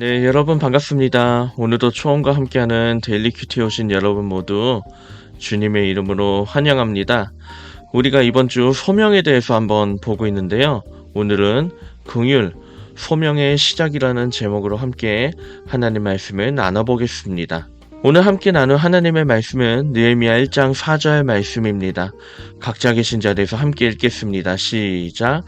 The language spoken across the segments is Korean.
여러분 반갑습니다. 오늘도 초원과 함께하는 데일리 큐티에 오신 여러분 모두 주님의 이름으로 환영합니다. 우리가 이번 주 소명에 대해서 한번 보고 있는데요. 오늘은 긍휼, 소명의 시작이라는 제목으로 함께 하나님 말씀을 나눠보겠습니다. 오늘 함께 나눌 하나님의 말씀은 느헤미야 1장 4절 말씀입니다. 각자 계신 자리에서 함께 읽겠습니다. 시작.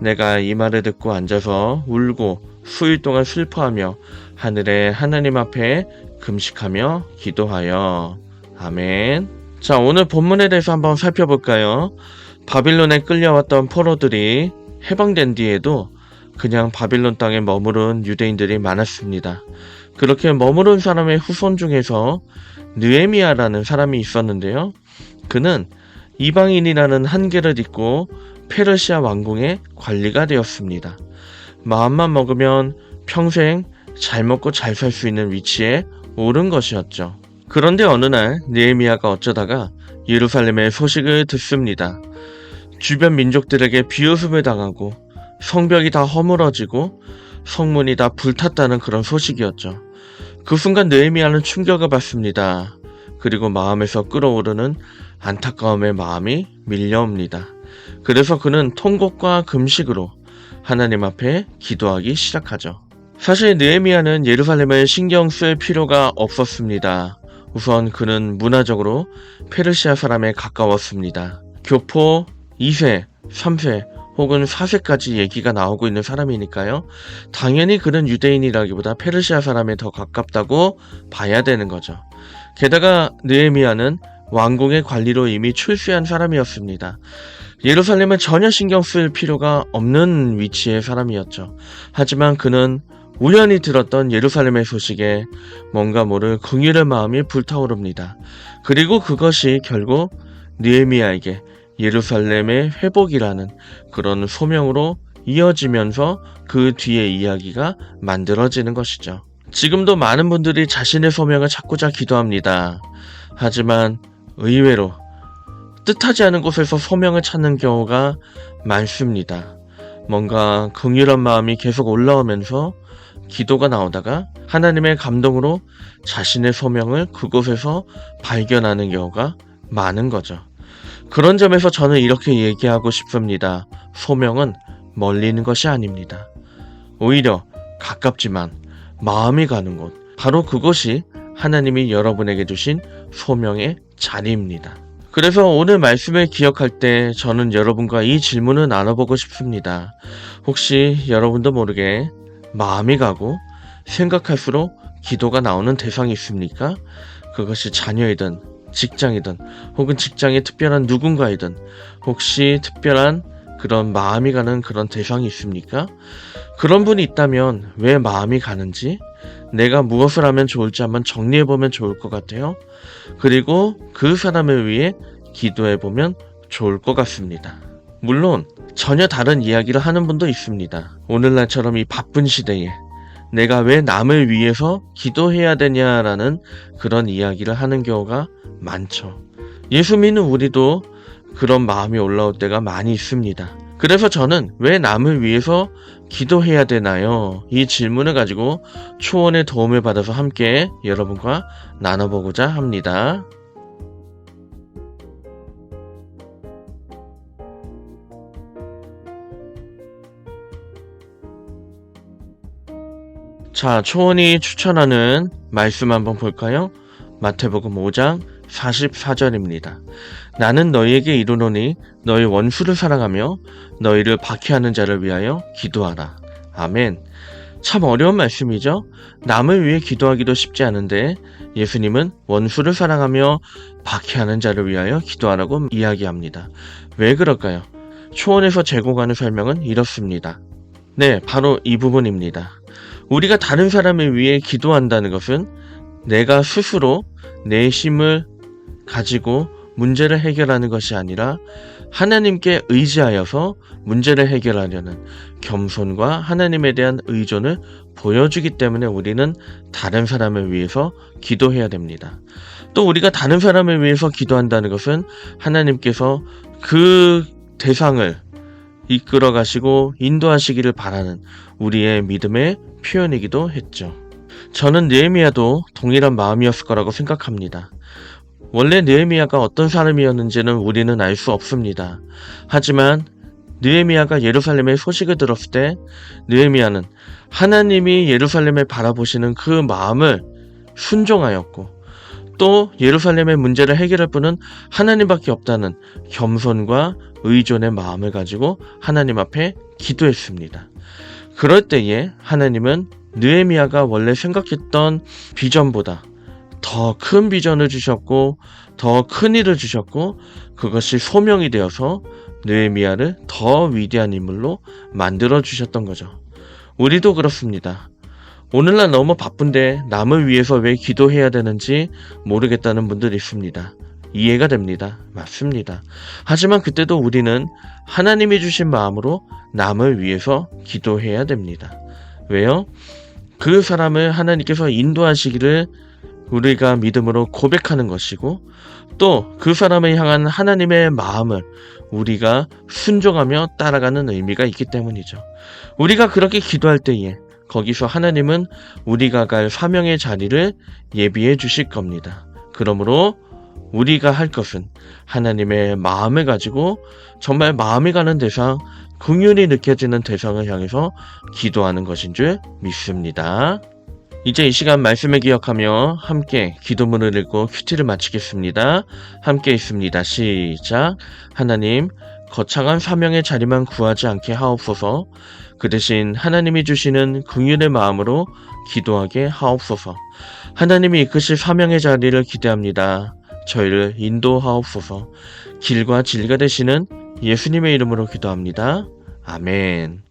내가 이 말을 듣고 앉아서 울고 수일 동안 슬퍼하며 하늘의 하나님 앞에 금식하며 기도하여 아멘. 자, 오늘 본문에 대해서 한번 살펴볼까요? 바빌론에 끌려왔던 포로들이 해방된 뒤에도 그냥 바빌론 땅에 머무른 유대인들이 많았습니다. 그렇게 머무른 사람의 후손 중에서 느에미아라는 사람이 있었는데요. 그는 이방인이라는 한계를 딛고 페르시아 왕궁의 관리가 되었습니다. 마음만 먹으면 평생 잘 먹고 잘 살 수 있는 위치에 오른 것이었죠. 그런데 어느 날 느헤미야가 어쩌다가 예루살렘의 소식을 듣습니다. 주변 민족들에게 비웃음을 당하고 성벽이 다 허물어지고 성문이 다 불탔다는 그런 소식이었죠. 그 순간 느헤미야는 충격을 받습니다. 그리고 마음에서 끓어오르는 안타까움의 마음이 밀려옵니다. 그래서 그는 통곡과 금식으로 하나님 앞에 기도하기 시작하죠. 사실 느헤미야는 예루살렘을 신경 쓸 필요가 없었습니다. 우선 그는 문화적으로 페르시아 사람에 가까웠습니다. 교포 2세, 3세 혹은 4세까지 얘기가 나오고 있는 사람이니까요. 당연히 그는 유대인이라기보다 페르시아 사람에 더 가깝다고 봐야 되는 거죠. 게다가 느헤미야는 왕궁의 관리로 이미 출세한 사람이었습니다. 예루살렘은 전혀 신경 쓸 필요가 없는 위치의 사람이었죠. 하지만 그는 우연히 들었던 예루살렘의 소식에 뭔가 모를 긍휼의 마음이 불타오릅니다. 그리고 그것이 결국 느헤미야에게 예루살렘의 회복이라는 그런 소명으로 이어지면서 그 뒤의 이야기가 만들어지는 것이죠. 지금도 많은 분들이 자신의 소명을 찾고자 기도합니다. 하지만 의외로 뜻하지 않은 곳에서 소명을 찾는 경우가 많습니다. 뭔가 긍휼한 마음이 계속 올라오면서 기도가 나오다가 하나님의 감동으로 자신의 소명을 그곳에서 발견하는 경우가 많은 거죠. 그런 점에서 저는 이렇게 얘기하고 싶습니다. 소명은 멀리 있는 것이 아닙니다. 오히려 가깝지만 마음이 가는 곳, 바로 그것이 하나님이 여러분에게 주신 소명의 자리입니다. 그래서 오늘 말씀을 기억할 때 저는 여러분과 이 질문을 나눠보고 싶습니다. 혹시 여러분도 모르게 마음이 가고 생각할수록 기도가 나오는 대상이 있습니까? 그것이 자녀이든 직장이든 혹은 직장의 특별한 누군가이든 혹시 특별한 그런 마음이 가는 그런 대상이 있습니까? 그런 분이 있다면 왜 마음이 가는지 내가 무엇을 하면 좋을지 한번 정리해 보면 좋을 것 같아요. 그리고 그 사람을 위해 기도해 보면 좋을 것 같습니다. 물론 전혀 다른 이야기를 하는 분도 있습니다. 오늘날처럼 이 바쁜 시대에 내가 왜 남을 위해서 기도해야 되냐라는 그런 이야기를 하는 경우가 많죠. 예수 믿는 우리도 그런 마음이 올라올 때가 많이 있습니다. 그래서 저는 왜 남을 위해서 기도해야 되나요? 이 질문을 가지고 초원의 도움을 받아서 함께 여러분과 나눠보고자 합니다. 자, 초원이 추천하는 말씀 한번 볼까요? 마태복음 5장 44절입니다. 나는 너희에게 이르노니 너희 원수를 사랑하며 너희를 박해하는 자를 위하여 기도하라. 아멘. 참 어려운 말씀이죠? 남을 위해 기도하기도 쉽지 않은데 예수님은 원수를 사랑하며 박해하는 자를 위하여 기도하라고 이야기합니다. 왜 그럴까요? 초원에서 제공하는 설명은 이렇습니다. 네, 바로 이 부분입니다. 우리가 다른 사람을 위해 기도한다는 것은 내가 스스로 내 힘을 가지고 문제를 해결하는 것이 아니라 하나님께 의지하여서 문제를 해결하려는 겸손과 하나님에 대한 의존을 보여주기 때문에 우리는 다른 사람을 위해서 기도해야 됩니다. 또 우리가 다른 사람을 위해서 기도한다는 것은 하나님께서 그 대상을 이끌어 가시고 인도하시기를 바라는 우리의 믿음의 표현이기도 했죠. 저는 느헤미야도 동일한 마음이었을 거라고 생각합니다. 원래 느헤미야가 어떤 사람이었는지는 우리는 알 수 없습니다. 하지만 느헤미야가 예루살렘의 소식을 들었을 때 느헤미야는 하나님이 예루살렘을 바라보시는 그 마음을 순종하였고 또 예루살렘의 문제를 해결할 분은 하나님밖에 없다는 겸손과 의존의 마음을 가지고 하나님 앞에 기도했습니다. 그럴 때에 하나님은 느헤미야가 원래 생각했던 비전보다 더 큰 비전을 주셨고 더 큰 일을 주셨고 그것이 소명이 되어서 느헤미야를 더 위대한 인물로 만들어 주셨던 거죠. 우리도 그렇습니다. 오늘날 너무 바쁜데 남을 위해서 왜 기도해야 되는지 모르겠다는 분들이 있습니다. 이해가 됩니다. 맞습니다. 하지만 그때도 우리는 하나님이 주신 마음으로 남을 위해서 기도해야 됩니다. 왜요? 그 사람을 하나님께서 인도하시기를 우리가 믿음으로 고백하는 것이고 또 그 사람을 향한 하나님의 마음을 우리가 순종하며 따라가는 의미가 있기 때문이죠. 우리가 그렇게 기도할 때에 거기서 하나님은 우리가 갈 사명의 자리를 예비해 주실 겁니다. 그러므로 우리가 할 것은 하나님의 마음을 가지고 정말 마음이 가는 대상, 긍휼이 느껴지는 대상을 향해서 기도하는 것인 줄 믿습니다. 이제 이 시간 말씀을 기억하며 함께 기도문을 읽고 큐티를 마치겠습니다. 함께 있습니다. 시작. 하나님, 거창한 사명의 자리만 구하지 않게 하옵소서. 그 대신 하나님이 주시는 긍휼의 마음으로 기도하게 하옵소서. 하나님이 이끄실 사명의 자리를 기대합니다. 저희를 인도하옵소서. 길과 진리가 되시는 예수님의 이름으로 기도합니다. 아멘.